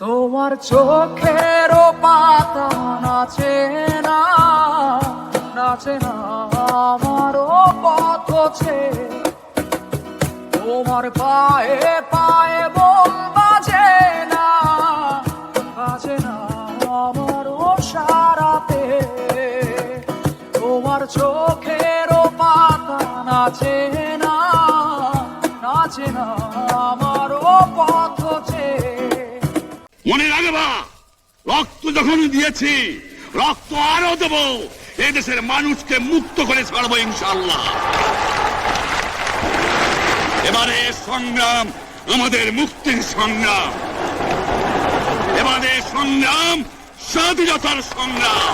তোমার চোখের পাতা নাচে না? নাচে না আমারও পথ তোমার পায়ে পায়ে বোম বাজে না? বাজে না আমারও সারাতে। তোমার চোখের পাতা নাচে না? নাচে না আমারও পথ চেয়ে মনে রাখবা, রক্ত যখন দিয়েছি, রক্ত আরও দেব এদেশের মানুষকে মুক্ত করে ছাড়বো ইনশাল্লাহ এবারে সংগ্রাম, আমাদের মুক্তির সংগ্রাম। এবারে সংগ্রাম, স্বাধীনতার সংগ্রাম।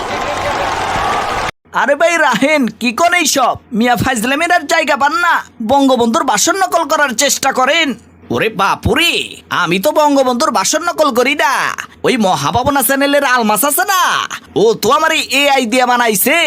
আরে ভাই রাহেন, কি কোন এইসব মিয়া ফাইজলামের আর জায়গা পান না, বঙ্গবন্ধুর ভাষণ নকল করার চেষ্টা করেন। ওরে বাপুরে, আমি তো বঙ্গবন্ধুর বাসন নকল করি না। ওই মহাভাবনা চ্যানেলের আলমাস আছে না? ও তো আমার এআই দিয়ে বানাইছে।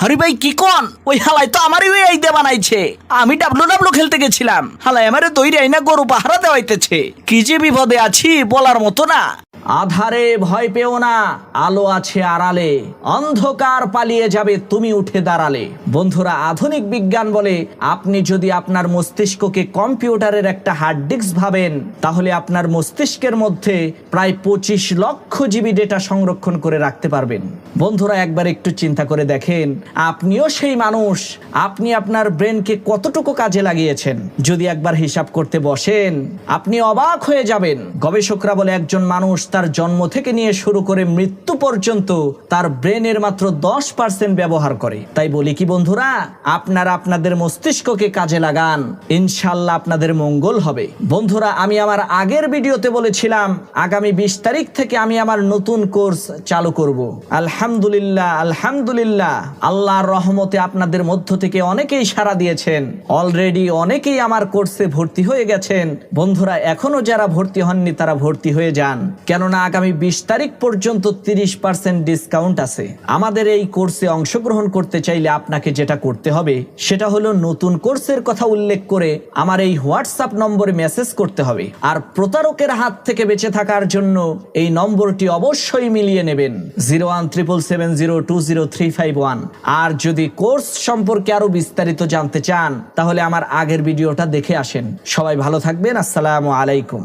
হরি ভাই, কি কোন? ওই হালাই তো আমারই ওই দিয়ে বানাইছে। আমি ডাবলু ডাবলু খেলতে গেছিলাম। হালাই আমারে দৈরি আইনা গরু পাহারা দেওয়াইতেছে। কি যে বিপদে আছি বলার মতো না। আধারে ভয় পেও না, আলো আছে আড়ালে, অন্ধকার পালিয়ে যাবে তুমি উঠে দাঁড়ালে। বন্ধুরা, আধুনিক বিজ্ঞান বলে আপনি যদি আপনার মস্তিষ্ককে কম্পিউটারের একটা হার্ড ডিস্ক ভাবেন, তাহলে আপনার মস্তিষ্কের মধ্যে প্রায় পঁচিশ লক্ষ জিবি ডেটা সংরক্ষণ করে রাখতে পারবেন। বন্ধুরা, একবার একটু চিন্তা করে দেখেন, আপনিও সেই মানুষ, আপনি আপনার ব্রেনকে কতটুকু কাজে লাগিয়েছেন? যদি একবার হিসাব করতে বসেন, আপনি অবাক হয়ে যাবেন। গবেষকরা বলে একজন মানুষ তার জন্ম থেকে নিয়ে শুরু করে মৃত্যু পর্যন্ত তার ব্রেনের মাত্র দশ পার্সেন্ট ব্যবহার করে। তাই বলি কি বন্ধুরা, আপনারা আপনাদের মস্তিষ্ককে কাজে লাগান। ইনশাল্লাহ আপনাদের মঙ্গল হবে। বন্ধুরা, আমি আমার আগের ভিডিওতে বলেছিলাম, আগামী বিশ তারিখ থেকে আমি আমার নতুন কোর্স চালু করব। আলহামদুলিল্লাহ আলহামদুলিল্লাহ। আল্লাহর রহমতে আপনাদের মধ্য থেকে অনেকেই সাড়া দিয়েছেন। অলরেডি অনেকেই আমার কোর্সে ভর্তি হয়ে গেছেন। বন্ধুরা, এখনও যারা ভর্তি হননি তারা ভর্তি হয়ে যান। কেননা আগামী বিশ তারিখ পর্যন্ত তিরিশ পার্সেন্ট ডিসকাউন্ট আছে। আমাদের এই কোর্সে অংশগ্রহণ করতে চাইলে আপনাকে যেটা করতে হবে, সেটা হলো নতুন কোর্সের কথা উল্লেখ করে আমার এই হোয়াটসঅ্যাপ নম্বরে মেসেজ করতে হবে। আর প্রতারকের হাত থেকে বেঁচে থাকার জন্য এই নম্বরটি অবশ্যই মিলিয়ে নেবেন, zero one triple seven zero two zero three five one. আর যদি কোর্স সম্পর্কে আরও বিস্তারিত জানতে চান, তাহলে আমার আগের ভিডিওটা দেখে আসেন। সবাই ভালো থাকবেন, আসসালামু আলাইকুম।